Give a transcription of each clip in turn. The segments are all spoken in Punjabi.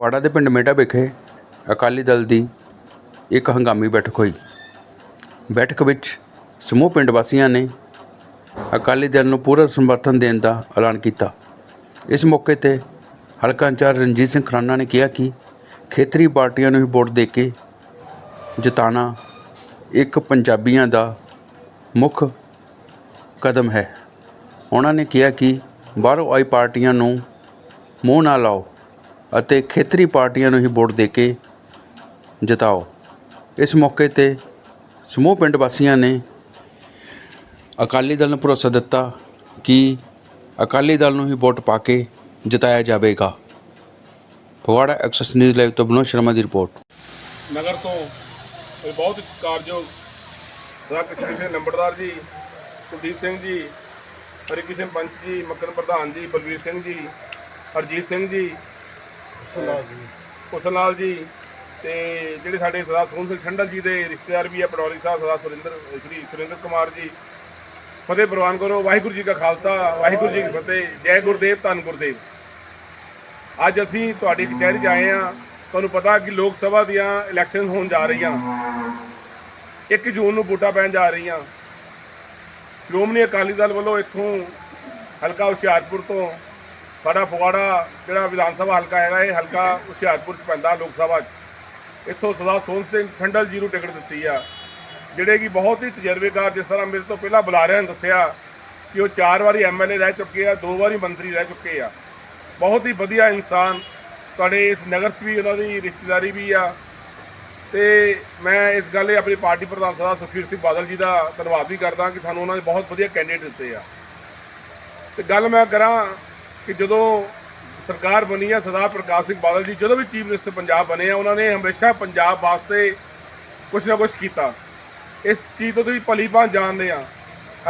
ਫਗਵਾੜਾ ਦੇ ਪਿੰਡ ਮੇਢਾ ਵਿਖੇ ਅਕਾਲੀ ਦਲ ਦੀ ਇੱਕ ਹੰਗਾਮੀ ਬੈਠਕ ਹੋਈ। ਬੈਠਕ ਵਿੱਚ ਸਮੂਹ ਪਿੰਡ ਵਾਸੀਆਂ ਨੇ ਅਕਾਲੀ ਦਲ ਨੂੰ ਪੂਰਾ ਸਮਰਥਨ ਦੇਣ ਦਾ ਐਲਾਨ ਕੀਤਾ। ਇਸ ਮੌਕੇ ਤੇ ਹਲਕਾ ਇੰਚਾਰਜ ਰਣਜੀਤ ਸਿੰਘ ਖਰਾਨਾ ਨੇ ਕਿਹਾ ਕਿ ਖੇਤਰੀ ਪਾਰਟੀਆਂ ਨੂੰ ਹੀ ਵੋਟ ਦੇ ਕੇ ਜਿਤਾਣਾ ਇੱਕ ਪੰਜਾਬੀਆਂ ਦਾ ਮੁੱਖ ਕਦਮ ਹੈ। ਉਹਨਾਂ ਨੇ ਕਿਹਾ ਕਿ ਬਾਹਰੋਂ ਆਈ ਪਾਰਟੀਆਂ ਨੂੰ ਮੂੰਹ ਨਾ ਲਾਓ। ਅਤੇ ਖੇਤਰੀ ਪਾਰਟੀਆਂ ਨੂੰ ਹੀ ਵੋਟ ਦੇ ਕੇ ਜਿਤਾਓ। ਇਸ ਮੌਕੇ ਤੇ ਸਮੂਹ ਪਿੰਡ ਵਾਸੀਆਂ ਨੇ ਅਕਾਲੀ ਦਲ ਨੂੰ ਭਰੋਸਾ ਦਿੱਤਾ ਕਿ ਅਕਾਲੀ ਦਲ ਨੂੰ ਹੀ ਵੋਟ ਪਾ ਕੇ ਜਿਤਾਇਆ ਜਾਵੇਗਾ। ਫਗਵਾੜਾ ਐਕਸੈਸ ਨਿਊਜ਼ ਲਾਈਵ ਤੋਂ ਬਨੋ ਸ਼ਰਮਾ ਦੀ ਰਿਪੋਰਟ। ਨਗਰ ਤੋਂ ਇਹ ਬਹੁਤ ਕਾਰਜੋਗ ਸਦਾ ਸਿੰਘ ਨੰਬਰਦਾਰ ਜੀ, ਕੁਲਦੀਪ ਸਿੰਘ ਜੀ ਹਰੀ ਪੰਚ ਜੀ, ਮੱਕਨ ਪ੍ਰਧਾਨ ਜੀ, ਬਲਵੀਰ ਸਿੰਘ ਜੀ, ਹਰਜੀਤ ਸਿੰਘ ਜੀ ਸੁਣਾ ਜੀ। ਕੁਸਲ ਲਾਲ ਜੀ ਤੇ ਜਿਹੜੇ ਸਾਡੇ ਸਰਦਾਰ ਸੋਹਣ ਸਿੰਘ ਠੰਡਲ ਜੀ ਦੇ ਰਿਸ਼ਤੇਦਾਰ ਵੀ ਆ ਪਟੌਲੀ ਸਾਹਿਬ, ਸਰਦਾਰ ਸੁਰਿੰਦਰ ਸ੍ਰੀ ਸੁਰਿੰਦਰ ਕੁਮਾਰ ਜੀ। ਫਤਿਹ ਪ੍ਰਵਾਨ ਕਰੋ, ਵਾਹਿਗੁਰੂ ਜੀ ਕਾ ਖਾਲਸਾ, ਵਾਹਿਗੁਰੂ ਜੀ ਕੀ ਫਤਿਹ, ਜੈ ਗੁਰਦੇਵ, ਧੰਨ ਗੁਰਦੇਵ। ਅੱਜ ਅਸੀਂ ਤੁਹਾਡੀ ਕਚਹਿਰੀ 'ਚ ਆਏ ਆ ਤੁਹਾਨੂੰ ਪਤਾ ਕਿ ਲੋਕ ਸਭਾ ਦੀਆਂ ਇਲੈਕਸ਼ਨ ਹੋਣ ਜਾ ਰਹੀਆਂ। 1 ਜੂਨ ਨੂੰ ਵੋਟਾਂ ਪੈਣ ਜਾ ਰਹੀਆਂ। ਸ਼੍ਰੋਮਣੀ ਅਕਾਲੀ ਦਲ ਵੱਲੋਂ ਇੱਥੋਂ ਹਲਕਾ ਹੁਸ਼ਿਆਰਪੁਰ ਤੋਂ ਸਾਡਾ ਫਗਵਾੜਾ ਜਿਹੜਾ ਵਿਧਾਨ ਸਭਾ ਹਲਕਾ ਹੈਗਾ, ਇਹ ਹਲਕਾ ਹੁਸ਼ਿਆਰਪੁਰ ਚ ਪੈਂਦਾ ਲੋਕ ਸਭਾ ਚ। ਇੱਥੋਂ ਸਰਦਾਰ ਸੋਹਣ ਸਿੰਘ ਠੰਡਲ ਜੀ ਨੂੰ ਟਿਕਟ ਦਿੱਤੀ ਆ, ਜਿਹੜੇ ਕਿ ਬਹੁਤ ਹੀ ਤਜਰਬੇਕਾਰ, ਜਿਸ ਤਰ੍ਹਾਂ ਮੇਰੇ ਤੋਂ ਪਹਿਲਾਂ ਬੁਲਾਰਿਆਂ ਨੇ ਦੱਸਿਆ ਕਿ ਉਹ ਚਾਰ ਵਾਰੀ ਐਮਐਲਏ ਰਹਿ ਚੁੱਕੇ ਆ, ਦੋ ਵਾਰੀ ਮੰਤਰੀ ਰਹਿ ਚੁੱਕੇ ਆ। ਬਹੁਤ ਹੀ ਵਧੀਆ ਇਨਸਾਨ, ਤੁਹਾਡੇ ਇਸ ਨਗਰ 'ਚ ਵੀ ਉਹਨਾਂ ਦੀ ਰਿਸ਼ਤੇਦਾਰੀ ਵੀ ਆ। ਤੇ ਮੈਂ ਇਸ ਗੱਲ ਲਈ ਆਪਣੀ ਪਾਰਟੀ ਪ੍ਰਧਾਨ ਸਰਦਾਰ ਸੁਖਬੀਰ ਸਿੰਘ ਬਾਦਲ ਜੀ ਦਾ ਧੰਨਵਾਦ ਵੀ ਕਰਦਾ ਕਿ ਸਾਨੂੰ ਉਹਨਾਂ ਨੇ ਬਹੁਤ ਵਧੀਆ ਕੈਂਡੀਡੇਟ ਦਿੱਤੇ ਆ। ਤੇ ਗੱਲ ਮੈਂ ਕਰਾਂ ਕਿ ਜਦੋਂ ਸਰਕਾਰ ਬਣੀ ਆ, ਸਰਦਾਰ ਪ੍ਰਕਾਸ਼ ਸਿੰਘ ਬਾਦਲ ਜੀ, ਜਦੋਂ ਵੀ ਚੀਫ ਮਿਨਿਸਟਰ ਪੰਜਾਬ ਬਣੇ ਆ, ਉਹਨਾਂ ਨੇ ਹਮੇਸ਼ਾ ਪੰਜਾਬ ਵਾਸਤੇ ਕੁਝ ਨਾ ਕੁਝ ਕੀਤਾ। ਇਸ ਚੀਜ਼ ਤੋਂ ਤੁਸੀਂ ਭਲੀ ਭਾਂ ਜਾਣਦੇ ਆ।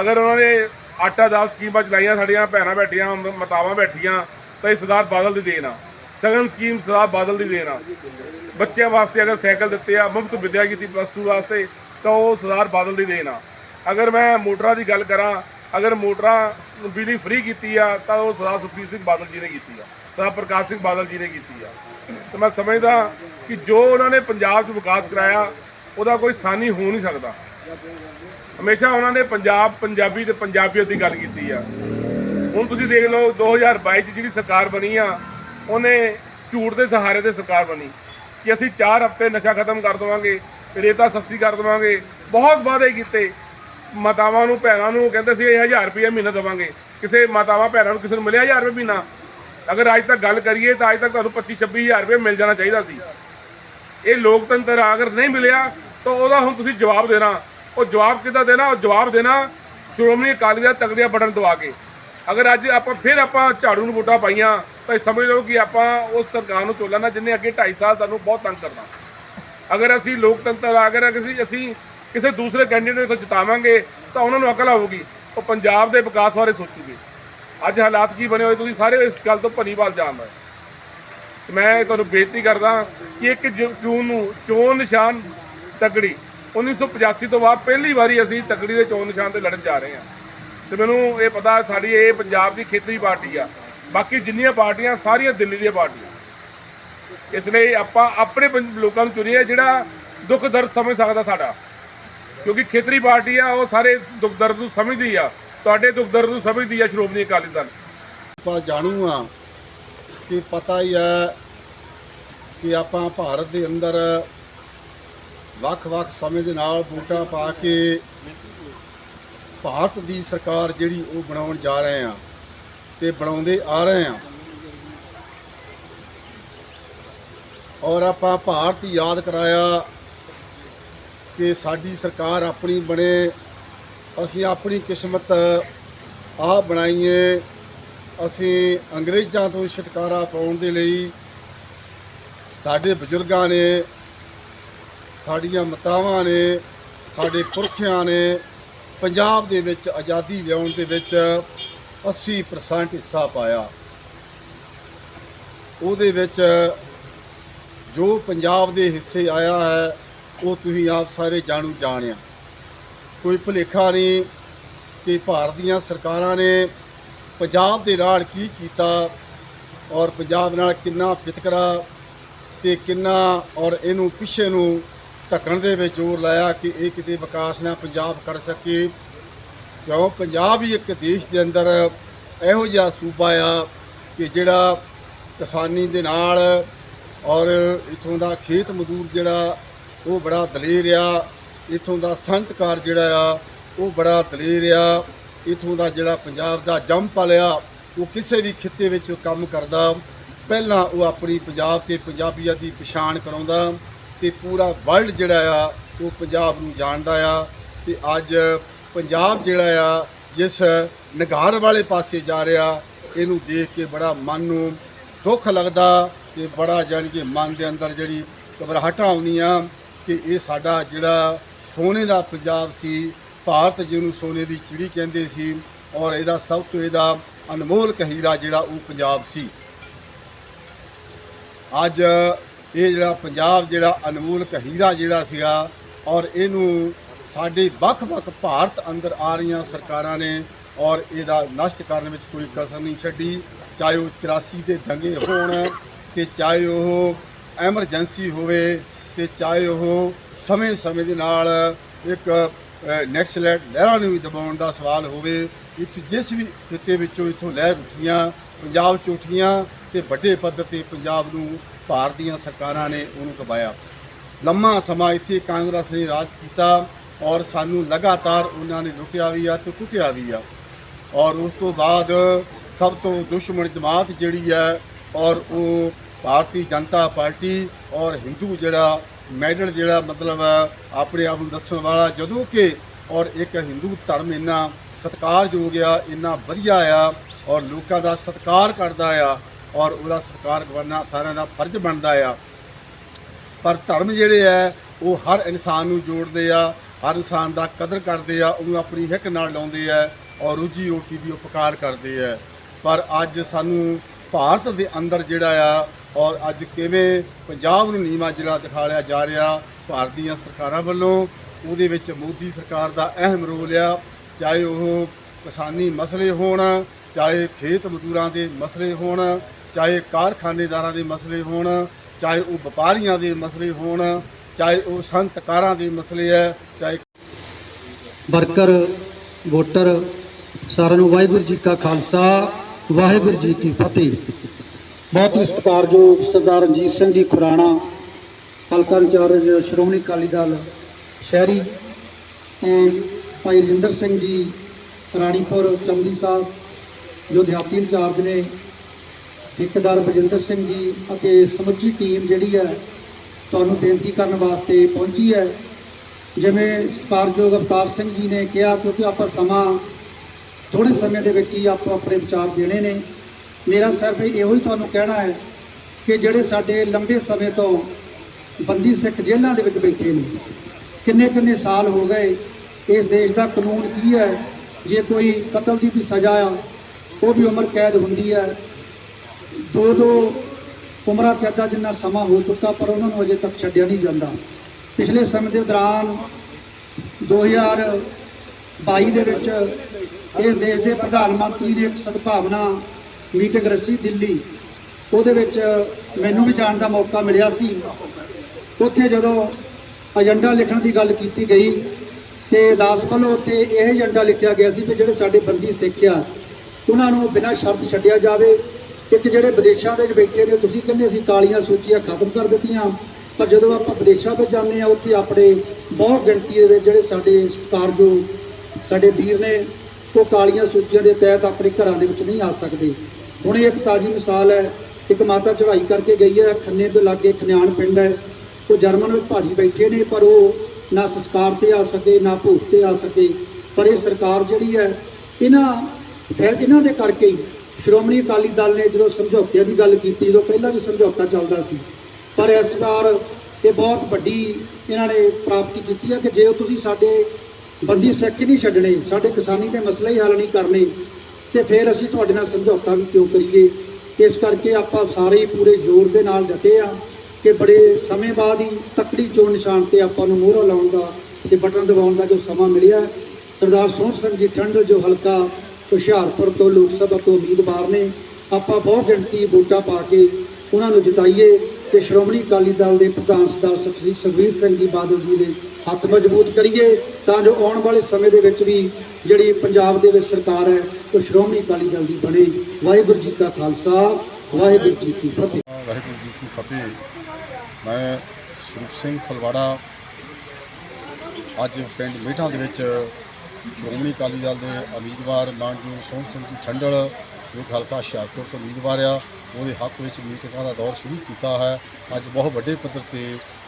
ਅਗਰ ਉਹਨਾਂ ਨੇ ਆਟਾ ਦਾਲ ਸਕੀਮਾਂ ਚਲਾਈਆਂ, ਸਾਡੀਆਂ ਭੈਣਾਂ ਬੈਠੀਆਂ ਮ- ਮਾਤਾਵਾਂ ਬੈਠੀਆਂ, ਤਾਂ ਇਹ ਸਰਦਾਰ ਬਾਦਲ ਦੀ ਦੇਣ ਆ। ਸਗਨ ਸਕੀਮ ਸਰਦਾਰ ਬਾਦਲ ਦੀ ਦੇਣ ਆ। ਬੱਚਿਆਂ ਵਾਸਤੇ ਅਗਰ ਸਾਈਕਲ ਦਿੱਤੇ ਆ, ਮੁਫਤ ਵਿਦਿਆ ਕੀਤੀ ਪਲੱਸ 2 ਵਾਸਤੇ, ਤਾਂ ਉਹ ਸਰਦਾਰ ਬਾਦਲ ਦੀ ਦੇਣ ਆ। ਅਗਰ ਮੈਂ ਮੋਟਰਾਂ ਦੀ ਗੱਲ ਕਰਾਂ ਅਗਰ ਮੋਟਰਾਂ ਨੂੰ ਬਿਜਲੀ ਫ੍ਰੀ ਕੀਤੀ ਆ, ਤਾਂ ਉਹ ਸਰਦਾਰ ਸੁਖਬੀਰ ਸਿੰਘ ਬਾਦਲ ਜੀ ਨੇ ਕੀਤੀ ਆ। ਸਰਦਾਰ ਪ੍ਰਕਾਸ਼ ਸਿੰਘ ਬਾਦਲ ਜੀ ਨੇ ਕੀਤੀ ਆ। ਤੇ ਮੈਂ ਸਮਝਦਾ ਕਿ ਜੋ ਉਹਨਾਂ ਨੇ ਪੰਜਾਬ 'ਚ ਵਿਕਾਸ ਕਰਾਇਆ, ਉਹਦਾ ਕੋਈ ਸਾਨੀ ਹੋ ਨਹੀਂ ਸਕਦਾ। ਹਮੇਸ਼ਾ ਉਹਨਾਂ ਨੇ ਪੰਜਾਬ, ਪੰਜਾਬੀ ਤੇ ਪੰਜਾਬੀਅਤ ਦੀ ਗੱਲ ਕੀਤੀ ਆ। ਹੁਣ ਤੁਸੀਂ ਦੇਖ ਲਓ 2022 ਚ ਜਿਹੜੀ ਸਰਕਾਰ ਬਣੀ ਆ, ਉਹਨੇ ਝੂਠ ਦੇ ਸਹਾਰੇ ਤੇ ਸਰਕਾਰ ਬਣੀ। ਕਿ ਅਸੀਂ 4 ਹਫ਼ਤੇ ਨਸ਼ਾ ਖਤਮ ਕਰ ਦਵਾਂਗੇ, ਰੇਤਾ ਸਸਤੀ ਕਰ ਦਵਾਂਗੇ, ਬਹੁਤ ਵਾਅਦੇ ਕੀਤੇ। ਮਾਤਾਵਾਂ ਨੂੰ ਭੈਣਾਂ ਨੂੰ ਕਹਿੰਦੇ ਸੀ ਇਹ 1000 ਰੁਪਏ ਮਹੀਨਾ ਦੇਵਾਂਗੇ। ਕਿਸੇ ਮਾਤਾਵਾਂ ਭੈਣਾਂ ਨੂੰ ਕਿਸੇ ਨੂੰ ਮਿਲਿਆ 1000 ਰੁਪਏ ਮਹੀਨਾ? ਅਗਰ ਅੱਜ ਤੱਕ ਗੱਲ ਕਰੀਏ ਤਾਂ ਅੱਜ ਤੱਕ ਤੁਹਾਨੂੰ 25 26000 ਰੁਪਏ ਮਿਲ ਜਾਣਾ ਚਾਹੀਦਾ ਸੀ। ਇਹ ਲੋਕਤੰਤਰ ਅਗਰ ਨਹੀਂ ਮਿਲਿਆ ਤਾਂ ਉਹਦਾ ਹੁਣ ਤੁਸੀਂ ਜਵਾਬ ਦੇਣਾ। ਉਹ ਜਵਾਬ ਕਿੱਦਾਂ ਦੇਣਾ? ਉਹ ਜਵਾਬ ਦੇਣਾ ਸ਼੍ਰੋਮਣੀ ਅਕਾਲੀ ਦਾ ਤਗੜੀਆਂ ਬਟਨ ਦਵਾ ਕੇ। ਅਗਰ ਅੱਜ ਆਪਾਂ ਫਿਰ ਆਪਾਂ ਝਾੜੂ ਨੂੰ ਵੋਟਾਂ ਪਾਈਆਂ ਤਾਂ ਇਹ ਸਮਝ ਲਓ ਕਿ ਆਪਾਂ ਉਸ ਸਰਕਾਰ ਨੂੰ ਤੋਲਣਾ ਜਿੰਨੇ ਅੱਗੇ 2.5 ਸਾਲ ਤੁਹਾਨੂੰ ਬਹੁਤ ਤੰਗ ਕਰਨਾ। ਅਗਰ ਅਸੀਂ ਲੋਕਤੰਤਰ ਆ, ਅਗਰ ਅਸੀਂ ਅਸੀਂ ਕਿਸੇ ਦੂਸਰੇ ਕੈਂਡੀਡੇਟ ਨੂੰ ਜਿਤਾਵਾਂਗੇ ਤਾਂ ਉਹਨਾਂ ਨੂੰ ਅਕਲ ਆਊਗੀ। ਉਹ ਪੰਜਾਬ ਦੇ ਵਿਕਾਸ ਬਾਰੇ ਸੋਚੂਗੇ। ਅੱਜ ਹਾਲਾਤ ਕੀ ਬਣੇ ਹੋਏ, ਤੁਸੀਂ ਸਾਰੇ ਇਸ ਗੱਲ ਤੋਂ ਭਨੀਵਾਲ ਭਾਲ ਜਾਣਦੇ ਮੈਂ ਤੁਹਾਨੂੰ ਬੇਨਤੀ ਕਰਦਾ ਕਿ 1 ਜੂ- ਜੂਨ ਨੂੰ ਚੋਣ ਨਿਸ਼ਾਨ ਤਗੜੀ 1985 ਤੋਂ ਬਾਅਦ ਪਹਿਲੀ ਵਾਰੀ ਅਸੀਂ ਤਗੜੀ ਦੇ ਚੋਣ ਨਿਸ਼ਾਨ ਤੇ ਲੜਨ ਜਾ ਰਹੇ ਹਾਂ। ਤੇ ਮੈਨੂੰ ਇਹ ਪਤਾ, ਸਾਡੀ ਇਹ ਪੰਜਾਬ ਦੀ ਖੇਤਰੀ ਪਾਰਟੀ ਆ। ਬਾਕੀ ਜਿੰਨੀਆਂ ਪਾਰਟੀਆਂ, ਸਾਰੀਆਂ ਦਿੱਲੀ ਦੀਆਂ ਪਾਰਟੀਆਂ। ਇਸ ਲਈ ਆਪਾਂ ਆਪਣੇ ਪੰ- ਲੋਕਾਂ ਨੂੰ ਚੁਣੀਏ ਜਿਹੜਾ ਦੁੱਖ ਦਰਦ ਸਮਝ ਸਕਦਾ ਸਾਡਾ। ਕਿਉਂਕਿ ਖੇਤਰੀ ਪਾਰਟੀ ਆ, ਉਹ ਸਾਰੇ ਦੁੱਖ ਦਰਦ ਨੂੰ ਸਮਝਦੀ ਆ। ਤੁਹਾਡੇ ਦੁੱਖ ਦਰਦ ਨੂੰ ਸਮਝਦੀ ਆ ਸ਼੍ਰੋਮਣੀ ਅਕਾਲੀ ਦਲ। ਆਪਾਂ ਜਾਣੂ ਆ ਕਿ ਪਤਾ ਹੀ ਹੈ ਕਿ ਆਪਾਂ ਭਾਰਤ ਦੇ ਅੰਦਰ ਵੱਖ-ਵੱਖ ਸਮੇਂ ਦੇ ਨਾਲ ਵੋਟਾਂ ਪਾ ਕੇ ਭਾਰਤ ਦੀ ਸਰਕਾਰ ਜਿਹੜੀ ਉਹ ਬਣਾਉਣ ਜਾ ਰਹੇ ਆ ਤੇ ਬਣਾਉਂਦੇ ਆ ਰਹੇ ਆ ਔਰ ਆਪਾਂ ਭਾਰਤ ਯਾਦ ਕਰਾਇਆ ਕਿ ਸਾਡੀ ਸਰਕਾਰ ਆਪਣੀ ਬਣੇ, ਅਸੀਂ ਆਪਣੀ ਕਿਸਮਤ ਆਪ ਬਣਾਈਏ। ਅਸੀਂ ਅੰਗਰੇਜ਼ਾਂ ਤੋਂ ਛੁਟਕਾਰਾ ਪਾਉਣ ਦੇ ਲਈ ਸਾਡੇ ਬਜ਼ੁਰਗਾਂ ਨੇ, ਸਾਡੀਆਂ ਮਾਤਾਵਾਂ ਨੇ, ਸਾਡੇ ਪੁਰਖਿਆਂ ਨੇ ਪੰਜਾਬ ਦੇ ਵਿੱਚ ਆਜ਼ਾਦੀ ਲਿਆਉਣ ਦੇ ਵਿੱਚ 80% ਹਿੱਸਾ ਪਾਇਆ। ਉਹਦੇ ਵਿੱਚ ਜੋ ਪੰਜਾਬ ਦੇ ਹਿੱਸੇ ਆਇਆ ਹੈ ਉਹ ਤੁਸੀਂ ਆਪ ਸਾਰੇ ਜਾਣੂ ਜਾਣਿਆ ਕੋਈ ਭੁਲੇਖਾ ਨਹੀਂ ਕਿ ਭਾਰਤ ਦੀਆਂ ਸਰਕਾਰਾਂ ਨੇ ਪੰਜਾਬ ਦੇ ਨਾਲ ਕੀ ਕੀਤਾ ਔਰ ਪੰਜਾਬ ਨਾਲ ਕਿੰਨਾ ਵਿਤਕਰਾ ਤੇ ਕਿੰਨਾ ਔਰ ਇਹਨੂੰ ਪਿੱਛੇ ਨੂੰ ਧੱਕਣ ਦੇ ਵਿੱਚ ਜ਼ੋਰ ਲਾਇਆ ਕਿ ਇਹ ਕਿਤੇ ਵਿਕਾਸ ਨਾ ਪੰਜਾਬ ਕਰ ਸਕੇ। ਕਿਉਂ? ਪੰਜਾਬ ਹੀ ਇੱਕ ਦੇਸ਼ ਦੇ ਅੰਦਰ ਇਹੋ ਜਿਹਾ ਸੂਬਾ ਆ ਕਿ ਜਿਹੜਾ ਕਿਸਾਨੀ ਦੇ ਨਾਲ ਔਰ ਇਥੋਂ ਦਾ ਖੇਤ ਮਜ਼ਦੂਰ ਜਿਹੜਾ ਉਹ ਬੜਾ ਦਲੇਰ ਆ। ਇਥੋਂ ਦਾ ਸੰਤਕਾਰ ਜਿਹੜਾ ਆ, ਉਹ ਬੜਾ ਦਲੇਰ ਆ। ਇਥੋਂ ਦਾ ਜਿਹੜਾ ਪੰਜਾਬ ਦਾ ਜੰਮਪਲ ਆ ਉਹ ਕਿਸੇ ਵੀ ਖਿੱਤੇ ਵਿੱਚ ਕੰਮ ਕਰਦਾ। ਪਹਿਲਾਂ ਉਹ ਆਪਣੀ ਪੰਜਾਬ ਤੇ ਪੰਜਾਬੀਅਤ ਦੀ ਪਛਾਣ ਕਰਾਉਂਦਾ ਤੇ ਪੂਰਾ ਵਰਲਡ ਜਿਹੜਾ ਆ, ਉਹ ਪੰਜਾਬ ਨੂੰ ਜਾਣਦਾ ਆ। ਤੇ ਅੱਜ ਪੰਜਾਬ ਜਿਹੜਾ ਆ, ਜਿਸ ਨਗਾਰ ਵਾਲੇ ਪਾਸੇ ਜਾ ਰਿਹਾ, ਇਹਨੂੰ ਦੇਖ ਕੇ ਬੜਾ ਮਨ ਨੂੰ ਦੁੱਖ ਲੱਗਦਾ ਤੇ ਬੜਾ ਜਾਣੀ ਕਿ ਮਨ ਦੇ ਅੰਦਰ ਜਿਹੜੀ ਘਬਰਾਹਟਾਂ ਆਉਂਦੀਆਂ। ਕਿ ਇਹ ਸਾਡਾ ਜਿਹੜਾ ਸੋਨੇ ਦਾ ਪੰਜਾਬ ਸੀ, ਭਾਰਤ ਜਿਹਨੂੰ ਸੋਨੇ ਦੀ ਚਿੜੀ ਕਹਿੰਦੇ ਸੀ ਔਰ ਇਹਦਾ ਸਭ ਤੋਂ ਇਹਦਾ ਅਨਮੋਲ ਕਹੀਰਾ ਜਿਹੜਾ ਉਹ ਪੰਜਾਬ ਸੀ। ਅੱਜ ਇਹ ਜਿਹੜਾ ਪੰਜਾਬ ਜਿਹੜਾ ਅਨਮੋਲ ਕਹੀਰਾ ਜਿਹੜਾ ਸੀਗਾ ਔਰ ਇਹਨੂੰ ਸਾਡੇ ਵੱਖ-ਵੱਖ ਭਾਰਤ ਅੰਦਰ ਆ ਰਹੀਆਂ ਸਰਕਾਰਾਂ ਨੇ ਔਰ ਇਹਦਾ ਨਸ਼ਟ ਕਰਨ ਵਿੱਚ ਕੋਈ ਕਸਰ ਨਹੀਂ ਛੱਡੀ, ਚਾਹੇ ਉਹ 84 ਦੇ ਦੰਗੇ ਹੋਣ ਤੇ ਚਾਹੇ ਉਹ ਐਮਰਜੈਂਸੀ ਹੋਵੇ ਤੇ ਚਾਹੇ ਉਹ ਸਮੇਂ-ਸਮੇਂ ਦੇ ਨਾਲ ਇੱਕ ਨੈਕਸਲੈਟ ਲਹਿਰਾਂ ਨੂੰ ਵੀ ਦਬਾਉਣ ਦਾ ਸਵਾਲ ਹੋਵੇ ਇੱਥੇ ਜਿਸ ਵੀ ਖਿੱਤੇ ਵਿੱਚੋਂ ਇੱਥੋਂ ਲਹਿਰ ਉੱਠੀਆਂ, ਪੰਜਾਬ 'ਚ ਉੱਠੀਆਂ ਤੇ ਵੱਡੇ ਪੱਧਰ ਤੇ ਪੰਜਾਬ ਨੂੰ ਭਾਰਤ ਦੀਆਂ ਸਰਕਾਰਾਂ ਨੇ ਉਹਨੂੰ ਦਬਾਇਆ। ਲੰਮਾ ਸਮਾਂ ਇੱਥੇ ਕਾਂਗਰਸ ਨੇ ਰਾਜ ਕੀਤਾ ਔਰ ਸਾਨੂੰ ਲਗਾਤਾਰ ਉਹਨਾਂ ਨੇ ਲੁੱਟਿਆ ਵੀ ਆ ਤੇ ਕੁੱਟਿਆ ਵੀ ਆ। ਔਰ ਉਸ ਤੋਂ ਬਾਅਦ ਸਭ ਤੋਂ ਦੁਸ਼ਮਣ ਜਮਾਤ ਜਿਹੜੀ ਹੈ ਔਰ ਉਹ ਭਾਰਤੀ ਜਨਤਾ ਪਾਰਟੀ ਔਰ ਹਿੰਦੂ ਜਿਹੜਾ ਮੈਡਲ ਜਿਹੜਾ ਮਤਲਬ ਆਪਣੇ ਆਪ ਨੂੰ ਦੱਸਣ ਵਾਲਾ, ਜਦੋਂ ਕਿ ਔਰ ਇੱਕ ਹਿੰਦੂ ਧਰਮ ਇੰਨਾ ਸਤਿਕਾਰਯੋਗ ਆ, ਇੰਨਾ ਵਧੀਆ ਆ ਔਰ ਲੋਕਾਂ ਦਾ ਸਤਿਕਾਰ ਕਰਦਾ ਆ ਔਰ ਉਹਦਾ ਸਤਿਕਾਰ ਕਰਨਾ ਸਾਰਿਆਂ ਦਾ ਫਰਜ਼ ਬਣਦਾ ਆ। ਪਰ ਧਰਮ ਜਿਹੜੇ ਆ, ਉਹ ਹਰ ਇਨਸਾਨ ਨੂੰ ਜੋੜਦੇ ਆ, ਹਰ ਇਨਸਾਨ ਦਾ ਕਦਰ ਕਰਦੇ ਆ, ਉਹਨੂੰ ਆਪਣੀ ਹਿੱਕ ਨਾਲ ਲਾਉਂਦੇ ਆ ਔਰ ਰੋਜੀ ਰੋਟੀ ਦੀ ਉਪਕਾਰ ਕਰਦੇ ਆ। ਪਰ ਅੱਜ ਸਾਨੂੰ ਭਾਰਤ ਦੇ ਅੰਦਰ ਜਿਹੜਾ ਆ ਔਰ ਅੱਜ ਕਿਵੇਂ ਪੰਜਾਬ ਨੂੰ ਨੀਵਾਂ ਜ਼ਿਲ੍ਹਾ ਦਿਖਾਲਿਆ ਜਾ ਰਿਹਾ ਭਾਰਤ ਦੀਆਂ ਸਰਕਾਰਾਂ ਵੱਲੋਂ, ਉਹਦੇ ਵਿੱਚ ਮੋਦੀ ਸਰਕਾਰ ਦਾ ਅਹਿਮ ਰੋਲ ਆ, ਚਾਹੇ ਉਹ ਕਿਸਾਨੀ ਮਸਲੇ ਹੋਣ, ਚਾਹੇ ਖੇਤ ਮਜ਼ਦੂਰਾਂ ਦੇ ਮਸਲੇ ਹੋਣ, ਚਾਹੇ ਕਾਰਖਾਨੇਦਾਰਾਂ ਦੇ ਮਸਲੇ ਹੋਣ, ਚਾਹੇ ਉਹ ਵਪਾਰੀਆਂ ਦੇ ਮਸਲੇ ਹੋਣ, ਚਾਹੇ ਉਹ ਸੰਤਕਾਰਾਂ ਦੇ ਮਸਲੇ ਹੈ ਚਾਹੇ ਵਰਕਰ, ਵੋਟਰ, ਸਾਰਿਆਂ ਨੂੰ ਵਾਹਿਗੁਰੂ ਜੀ ਕਾ ਖਾਲਸਾ, ਵਾਹਿਗੁਰੂ ਜੀ ਕੀ ਫਤਿਹ। ਬਹੁਤ ਹੀ ਸਤਿਕਾਰਯੋਗ ਸਰਦਾਰ ਰਣਜੀਤ ਸਿੰਘ ਜੀ ਖੁਰਾਣਾ ਹਲਕਾ ਇੰਚਾਰਜ ਸ਼੍ਰੋਮਣੀ ਅਕਾਲੀ ਦਲ, ਸ਼ਹਿਰੀ ਭਾਈ ਲਿੰਦਰ ਸਿੰਘ ਜੀ, ਰਾਣੀਪੁਰ, ਚੰਦੀ ਸਾਹਿਬ ਜੋ ਦਿਹਾਤੀ ਇੰਚਾਰਜ ਨੇ, ਠੇਕੇਦਾਰ ਬਜਿੰਦਰ ਸਿੰਘ ਜੀ ਅਤੇ ਸਮੁੱਚੀ ਟੀਮ ਜਿਹੜੀ ਹੈ, ਤੁਹਾਨੂੰ ਬੇਨਤੀ ਕਰਨ ਵਾਸਤੇ ਪਹੁੰਚੀ ਹੈ। ਜਿਵੇਂ ਸਤਿਕਾਰਯੋਗ ਅਵਤਾਰ ਸਿੰਘ ਜੀ ਨੇ ਕਿਹਾ, ਕਿਉਂਕਿ ਆਪਾਂ ਸਮਾਂ ਥੋੜੇ ਸਮੇਂ ਦੇ ਵਿੱਚ ਹੀ ਆਪੋ ਆਪਣੇ ਵਿਚਾਰ ਦੇਣੇ ਨੇ। ਮੇਰਾ ਸਿਰਫ ਇਹੋ ਹੀ ਤੁਹਾਨੂੰ ਕਹਿਣਾ ਹੈ ਕਿ ਜਿਹੜੇ ਸਾਡੇ ਲੰਬੇ ਸਮੇਂ ਤੋਂ ਬੰਦੀ ਸਿੱਖ ਜੇਲ੍ਹਾਂ ਦੇ ਵਿੱਚ ਬੈਠੇ ਨੇ, ਕਿੰਨੇ ਕਿੰਨੇ ਸਾਲ ਹੋ ਗਏ, ਇਸ ਦੇਸ਼ ਦਾ ਕਾਨੂੰਨ ਕੀ ਹੈ, ਜੇ ਕੋਈ ਕਤਲ ਦੀ ਵੀ ਸਜ਼ਾ ਆ, ਉਹ ਵੀ ਉਮਰ ਕੈਦ ਹੁੰਦੀ ਹੈ। ਦੋ ਦੋ ਉਮਰਾਂ ਕੈਦਾਂ ਜਿੰਨਾ ਸਮਾਂ ਹੋ ਚੁੱਕਾ, ਪਰ ਉਹਨਾਂ ਨੂੰ ਅਜੇ ਤੱਕ ਛੱਡਿਆ ਨਹੀਂ ਜਾਂਦਾ। ਪਿਛਲੇ ਸਮੇਂ ਦੇ ਦੌਰਾਨ 2022 ਦੇ ਵਿੱਚ ਇਸ ਦੇਸ਼ ਦੇ ਪ੍ਰਧਾਨ ਮੰਤਰੀ ਨੇ ਇੱਕ ਸਦਭਾਵਨਾ ਮੀਟਿੰਗ ਰੱਸੀ ਦਿੱਲੀ। ਉਹਦੇ ਵਿੱਚ ਮੈਨੂੰ ਵੀ ਜਾਣ ਦਾ ਮੌਕਾ ਮਿਲਿਆ ਸੀ। ਉੱਥੇ ਜਦੋਂ ਏਜੰਡਾ ਲਿਖਣ ਦੀ ਗੱਲ ਕੀਤੀ ਗਈ ਤੇ ਦਾਸ ਵੱਲੋਂ ਉੱਥੇ ਇਹ ਏਜੰਡਾ ਲਿਖਿਆ ਗਿਆ ਸੀ ਕਿ ਜਿਹੜੇ ਸਾਡੇ ਬੰਦੀ ਸਿੱਖ ਆ, ਉਹਨਾਂ ਨੂੰ ਬਿਨਾਂ ਸ਼ਰਤ ਛੱਡਿਆ ਜਾਵੇ ਇੱਕ ਜਿਹੜੇ ਵਿਦੇਸ਼ਾਂ ਦੇ ਵਿੱਚ ਬੈਠੇ ਨੇ, ਤੁਸੀਂ ਕਹਿੰਦੇ ਅਸੀਂ ਕਾਲੀਆਂ ਸੂਚੀਆਂ ਖਤਮ ਕਰ ਦਿੱਤੀਆਂ, ਪਰ ਜਦੋਂ ਆਪਾਂ ਵਿਦੇਸ਼ਾਂ ਵਿੱਚ ਜਾਂਦੇ ਆ ਉੱਥੇ ਆਪਣੇ ਬਹੁਤ ਗਿਣਤੀ ਦੇ ਵਿੱਚ ਜਿਹੜੇ ਸਾਡੇ ਸਤਿਕਾਰਯੋਗ ਸਾਡੇ ਵੀਰ ਨੇ, ਉਹ ਕਾਲੀਆਂ ਸੂਚੀਆਂ ਦੇ ਤਹਿਤ ਆਪਣੇ ਘਰਾਂ ਦੇ ਵਿੱਚ ਨਹੀਂ ਆ ਸਕਦੇ। ਹੁਣ ਇਹ ਇੱਕ ਤਾਜ਼ੀ ਮਿਸਾਲ ਹੈ। ਇੱਕ ਮਾਤਾ ਚੜ੍ਹਾਈ ਕਰਕੇ ਗਈ ਹੈ। ਖੰਨੇ ਦੇ ਲਾਗੇ ਖਨਿਆਣ ਪਿੰਡ ਹੈ। ਉਹ ਜਰਮਨ ਵਿੱਚ ਭਾਜੀ ਬੈਠੇ ਨੇ, ਪਰ ਉਹ ਨਾ ਸੰਸਕਾਰ ਤੇ ਆ ਸਕੇ, ਨਾ ਭੋਗ ਤੇ ਆ ਸਕੇ। ਪਰ ਇਹ ਸਰਕਾਰ ਜਿਹੜੀ ਹੈ, ਇਹਨਾਂ ਫਿਰ ਇਹਨਾਂ ਦੇ ਕਰਕੇ ਹੀ ਸ਼੍ਰੋਮਣੀ ਅਕਾਲੀ ਦਲ ਨੇ ਜਦੋਂ ਸਮਝੌਤਿਆਂ ਦੀ ਗੱਲ ਕੀਤੀ, ਜਦੋਂ ਪਹਿਲਾਂ ਵੀ ਸਮਝੌਤਾ ਚੱਲਦਾ ਸੀ, ਪਰ ਇਸ ਵਾਰ ਇਹ ਬਹੁਤ ਵੱਡੀ ਇਹਨਾਂ ਨੇ ਪ੍ਰਾਪਤੀ ਕੀਤੀ ਹੈ ਕਿ ਜੇ ਤੁਸੀਂ ਸਾਡੇ ਬੰਦੀ ਸਿੱਖ ਹੀ ਨਹੀਂ ਛੱਡਣੇ, ਸਾਡੇ ਕਿਸਾਨੀ ਦੇ ਮਸਲੇ ਹੀ ਹੱਲ ਨਹੀਂ ਕਰਨੇ ਤੇ ਫਿਰ ਅਸੀਂ ਤੁਹਾਡੇ ਨਾਲ ਸਮਝੌਤਾ ਵੀ ਕਿਉਂ ਕਰੀਏ? ਇਸ ਕਰਕੇ ਆਪਾਂ ਸਾਰੇ ਹੀ ਪੂਰੇ ਜ਼ੋਰ ਦੇ ਨਾਲ ਡਟੇ ਆ ਕਿ ਬੜੇ ਸਮੇਂ ਬਾਅਦ ਹੀ ਤਕੜੀ ਚੋਣ ਨਿਸ਼ਾਨ ਤੇ ਆਪਾਂ ਨੂੰ ਮੋਹਰਾ ਲਾਉਣ ਦਾ ਤੇ ਬਟਨ ਦਬਾਉਣ ਦਾ ਜੋ ਸਮਾਂ ਮਿਲਿਆ ਸਰਦਾਰ ਸੋਹਣ ਸਿੰਘ ਜੀ ਠੰਡਲ ਜੋ ਹਲਕਾ ਹੁਸ਼ਿਆਰਪੁਰ ਤੋਂ ਲੋਕ ਸਭਾ ਤੋਂ ਉਮੀਦਵਾਰ ਨੇ, ਆਪਾਂ ਬਹੁਤ ਗਿਣਤੀ ਵੋਟਾਂ ਪਾ ਕੇ ਉਹਨਾਂ ਨੂੰ ਜਿਤਾਈਏ। ਤੇ ਸ਼੍ਰੋਮਣੀ ਅਕਾਲੀ ਦਲ ਦੇ ਪ੍ਰਧਾਨ ਸਰਦਾਰ ਸੁਖਬੀਰ ਸੁਖਬੀਰ ਸਿੰਘ ਜੀ ਬਾਦਲ ਜੀ ਦੇ ਹੱਥ ਮਜ਼ਬੂਤ ਕਰੀਏ, ਤਾਂ ਜੋ ਆਉਣ ਵਾਲੇ ਸਮੇਂ ਦੇ ਵਿੱਚ ਵੀ ਜਿਹੜੀ ਪੰਜਾਬ ਦੇ ਵਿੱਚ ਸਰਕਾਰ ਹੈ, ਉਹ ਸ਼੍ਰੋਮਣੀ ਅਕਾਲੀ ਦਲ ਦੀ ਬਣੇ। ਵਾਹਿਗੁਰੂ ਜੀ ਕਾ ਖਾਲਸਾ, ਵਾਹਿਗੁਰੂ ਜੀ ਕੀ ਫਤਿਹ। ਵਾਹਿਗੁਰੂ ਜੀ ਕੀ ਫਤਿਹ। ਮੈਂ ਸਰੂਪ ਸਿੰਘ ਖਲਵਾੜਾ ਅੱਜ ਪਿੰਡ ਮੀਠਾਂ ਦੇ ਵਿੱਚ ਸ਼੍ਰੋਮਣੀ ਅਕਾਲੀ ਦਲ ਦੇ ਉਮੀਦਵਾਰ ਮਾਨਜੀਤ ਸੋਹਣ ਸਿੰਘ ਜੀ ਠੰਡਲ ਜੋ ਕਿ ਹਲਕਾ ਹੁਸ਼ਿਆਰਪੁਰ ਤੋਂ ਉਮੀਦਵਾਰ ਆ। ਉਹਦੇ ਹੱਕ ਵਿੱਚ ਮੀਟਿੰਗਾਂ ਦਾ ਦੌਰ ਸ਼ੁਰੂ ਕੀਤਾ ਹੈ। ਅੱਜ ਬਹੁਤ ਵੱਡੇ ਪੱਧਰ ਤੇ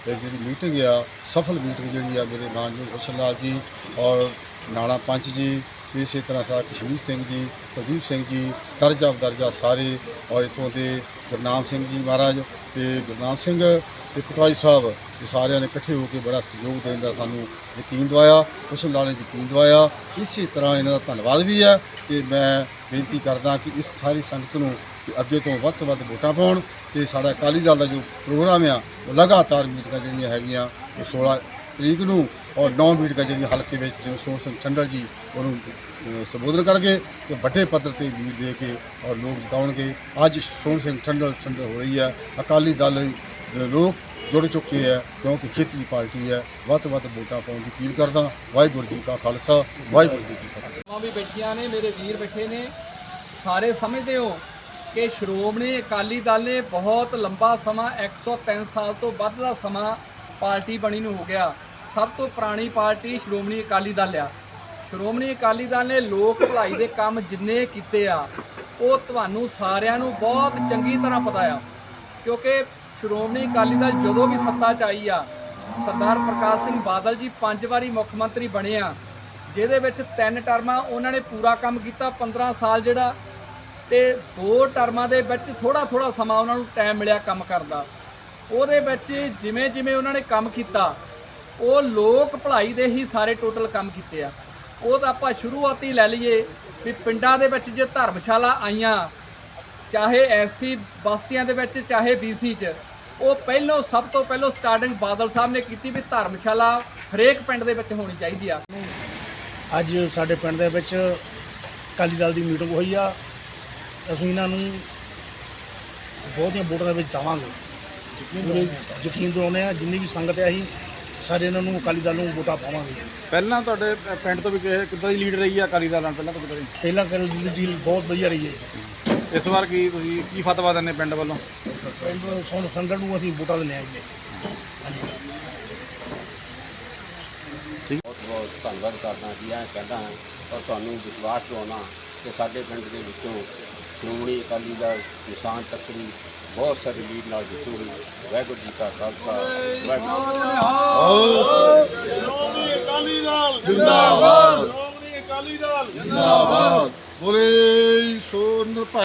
ਇਹ ਜਿਹੜੀ ਮੀਟਿੰਗ ਆ, ਸਫਲ ਮੀਟਿੰਗ ਜਿਹੜੀ ਆ, ਮੇਰੇ ਮਾਨਯੋਗ ਹੁਸਨ ਲਾਲ ਜੀ ਔਰ ਨਾਣਾ ਪੰਚ ਜੀ, ਇਸੇ ਤਰ੍ਹਾਂ ਸਾ ਕਸ਼ਮੀਰ ਸਿੰਘ ਜੀ, ਪ੍ਰਦੀਪ ਸਿੰਘ ਜੀ, ਦਰਜਾ ਦਰਜਾ ਸਾਰੇ ਔਰ ਇਥੋਂ ਦੇ ਗੁਰਨਾਮ ਸਿੰਘ ਜੀ ਮਹਾਰਾਜ ਤੇ ਗੁਰਨਾਮ ਸਿੰਘ ਤੇ ਪਟਵਾਰੀ ਸਾਹਿਬ ਇਹ ਸਾਰਿਆਂ ਨੇ ਇਕੱਠੇ ਹੋ ਕੇ ਬੜਾ ਸਹਿਯੋਗ ਦੇਣ ਦਾ ਸਾਨੂੰ ਯਕੀਨ ਦਵਾਇਆ, ਉਸ ਨਾਲ ਨੇ ਯਕੀਨ ਦਵਾਇਆ। ਇਸੇ ਤਰ੍ਹਾਂ ਇਹਨਾਂ ਦਾ ਧੰਨਵਾਦ ਵੀ ਹੈ ਤੇ ਮੈਂ ਬੇਨਤੀ ਕਰਦਾ ਕਿ ਇਸ ਸਾਰੀ ਸੰਗਤ ਨੂੰ ਕਿ ਅੱਗੇ ਤੋਂ ਵੱਧ ਤੋਂ ਵੱਧ ਵੋਟਾਂ ਪਾਉਣ ਤੇ ਸਾਡਾ ਅਕਾਲੀ ਦਲ ਦਾ ਜੋ ਪ੍ਰੋਗਰਾਮ ਆ, ਉਹ ਲਗਾਤਾਰ ਮੀਟਿੰਗਾਂ ਜਿਹੜੀਆਂ ਹੈਗੀਆਂ। ਉਹ 16 ਤਰੀਕ ਨੂੰ ਔਰ 9 ਮੀਟਿੰਗਾਂ ਜਿਹੜੀਆਂ ਹਲਕੇ ਵਿੱਚ, ਜਿਵੇਂ ਸੋਹਣ ਸਿੰਘ ਠੰਡਲ ਜੀ ਉਹਨੂੰ ਸੰਬੋਧਨ ਕਰਕੇ ਤੇ ਵੱਡੇ ਪੱਧਰ ਤੇ ਵੀਰ ਦੇ ਕੇ ਔਰ ਲੋਕ ਜਿਤਾਉਣਗੇ। ਅੱਜ ਸੋਹਣ ਸਿੰਘ ਠੰਡਲ ਠੰਡਲ ਹੋ ਰਹੀ ਹੈ। ਅਕਾਲੀ ਦਲ ਲੋਕ ਜੁੜ ਚੁੱਕੇ ਹੈ ਕਿਉਂਕਿ ਖੇਤਰੀ ਪਾਰਟੀ ਹੈ ਵੱਧ ਵੱਧ ਵੋਟਾਂ ਪਾਉਣ ਦੀ ਅਪੀਲ ਕਰਦਾ ਵਾਹਿਗੁਰੂ ਜੀ ਕਾ ਖਾਲਸਾ, ਵਾਹਿਗੁਰੂ ਜੀ ਕੀ ਫਤਿਹ। ਮਾਂ ਵੀ ਬੈਠੀਆਂ ਨੇ, ਮੇਰੇ ਵੀਰ ਬੈਠੇ ਨੇ। ਸਾਰੇ ਸਮਝਦੇ ਹੋ ਕਿ ਸ਼੍ਰੋਮਣੀ ਅਕਾਲੀ ਦਲ ਨੇ ਬਹੁਤ ਲੰਬਾ ਸਮਾਂ 103 ਸਾਲ ਤੋਂ ਵੱਧ ਦਾ ਸਮਾਂ ਪਾਰਟੀ ਬਣੀ ਨੂੰ ਹੋ ਗਿਆ। ਸਭ ਤੋਂ ਪੁਰਾਣੀ ਪਾਰਟੀ ਸ਼੍ਰੋਮਣੀ ਅਕਾਲੀ ਦਲ ਆ। ਸ਼੍ਰੋਮਣੀ ਅਕਾਲੀ ਦਲ ਨੇ ਲੋਕ ਭਲਾਈ ਦੇ ਕੰਮ ਜਿੰਨੇ ਕੀਤੇ ਆ, ਉਹ ਤੁਹਾਨੂੰ ਸਾਰਿਆਂ ਨੂੰ ਬਹੁਤ ਚੰਗੀ ਤਰ੍ਹਾਂ ਪਤਾ ਆ। ਕਿਉਂਕਿ ਸ਼੍ਰੋਮਣੀ ਅਕਾਲੀ ਦਲ ਜਦੋਂ ਵੀ ਸੱਤਾ 'ਚ ਆਈ ਆ, ਸਰਦਾਰ ਪ੍ਰਕਾਸ਼ ਸਿੰਘ ਬਾਦਲ ਜੀ ਪੰਜ ਵਾਰੀ ਮੁੱਖ ਮੰਤਰੀ ਬਣੇ ਆ, ਜਿਹਦੇ ਵਿੱਚ ਤਿੰਨ ਟਰਮਾਂ ਉਹਨਾਂ ਨੇ ਪੂਰਾ ਕੰਮ ਕੀਤਾ 15 ਸਾਲ ਜਿਹੜਾ, ਤੇ ਦੋ ਟਰਮਾਂ ਦੇ ਵਿੱਚ ਥੋੜਾ ਥੋੜਾ ਸਮਾਂ ਉਹਨਾਂ ਨੂੰ ਟਾਈਮ ਮਿਲਿਆ ਕੰਮ ਕਰਦਾ ਉਹਦੇ ਵਿੱਚ ਜਿਵੇਂ ਜਿਵੇਂ ਉਹਨਾਂ ਨੇ ਕੰਮ ਕੀਤਾ, ਉਹ ਲੋਕ ਭਲਾਈ ਦੇ ਹੀ ਸਾਰੇ ਟੋਟਲ ਕੰਮ ਕੀਤੇ ਆ। ਉਹ ਤਾਂ ਆਪਾਂ ਸ਼ੁਰੂਆਤੀ ਲੈ ਲਈਏ ਵੀ ਪਿੰਡਾਂ ਦੇ ਵਿੱਚ ਜੇ ਧਰਮਸ਼ਾਲਾ ਆਈਆਂ, ਚਾਹੇ ਐਸੀ ਬਸਤੀਆਂ ਦੇ ਵਿੱਚ, ਚਾਹੇ ਬੀਸੀ 'ਚ ਉਹ ਪਹਿਲੋਂ ਸਭ ਤੋਂ ਪਹਿਲੋਂ ਸਟਾਰਟਿੰਗ ਬਾਦਲ ਸਾਹਿਬ ਨੇ ਕੀਤੀ ਵੀ ਧਰਮਸ਼ਾਲਾ ਹਰੇਕ ਪਿੰਡ ਦੇ ਵਿੱਚ ਹੋਣੀ ਚਾਹੀਦੀ ਆ। ਅੱਜ ਸਾਡੇ ਪਿੰਡ ਦੇ ਵਿੱਚ ਅਕਾਲੀ ਦਲ ਦੀ ਮੀਟਿੰਗ ਹੋਈ ਆ। ਅਸੀਂ ਇਹਨਾਂ ਨੂੰ ਬਹੁਤੀਆਂ ਵੋਟਾਂ ਦੇ ਵਿੱਚ ਜਾਵਾਂਗੇ। ਯਕੀਨ ਦਿਵਾਉਂਦੇ ਆ। ਜਿੰਨੀ ਵੀ ਸੰਗਤ ਹੈ ਅਸੀਂ ਸਾਰੇ ਇਹਨਾਂ ਨੂੰ ਅਕਾਲੀ ਦਲ ਨੂੰ ਵੋਟਾਂ ਪਾਵਾਂਗੇ। ਪਹਿਲਾਂ ਤੁਹਾਡੇ ਪਿੰਡ ਤੋਂ ਵੀ ਕਿ- ਕਿੱਦਾਂ ਦੀ ਲੀਡ ਰਹੀ ਆ ਅਕਾਲੀ ਦਲ ਨਾਲ? ਪਹਿਲਾਂ ਤੋਂ ਕਿੱਦਾਂ ਪਹਿਲਾਂ ਕਰ ਦੀ ਡੀਲ ਬਹੁਤ ਵਧੀਆ ਰਹੀ ਹੈ। ਇਸ ਵਾਰ ਕੀ ਤੁਸੀਂ ਕੀ ਫਤਵਾ ਦਿੰਦੇ ਪਿੰਡ ਵੱਲੋਂ? ਪਿੰਡ ਸੋਨ ਸੰਗਤ ਨੂੰ ਅਸੀਂ ਦਿੰਦੇ ਹਾਂ ਜੀ। ਬਹੁਤ ਬਹੁਤ ਧੰਨਵਾਦ ਕਰਦਾ ਜੀ ਇਹ ਕਹਿੰਦਾ ਹਾਂ ਔਰ ਤੁਹਾਨੂੰ ਵਿਸ਼ਵਾਸ ਦਿਵਾਉਣਾ ਕਿ ਸਾਡੇ ਪਿੰਡ ਦੇ ਵਿੱਚੋਂ ਸ਼੍ਰੋਮਣੀ ਅਕਾਲੀ ਦਲ ਨਿਸ਼ਾਨ ਤੱਕਰੀ ਬਹੁਤ ਸਾਰੀ ਲੀਡ ਨਾਲ ਜਿੱਤੂਗੀ ਵਾਹਿਗੁਰੂ ਜੀ ਕਾ ਖਾਲਸਾ ਵਾਹਿਗੁਰੂ ਜਿੰਦਾਬਾਦ। ਜਿੰਦਾਬਾਦ। ਬੋਲੇ ਸੋ ਨਿਰਭੈ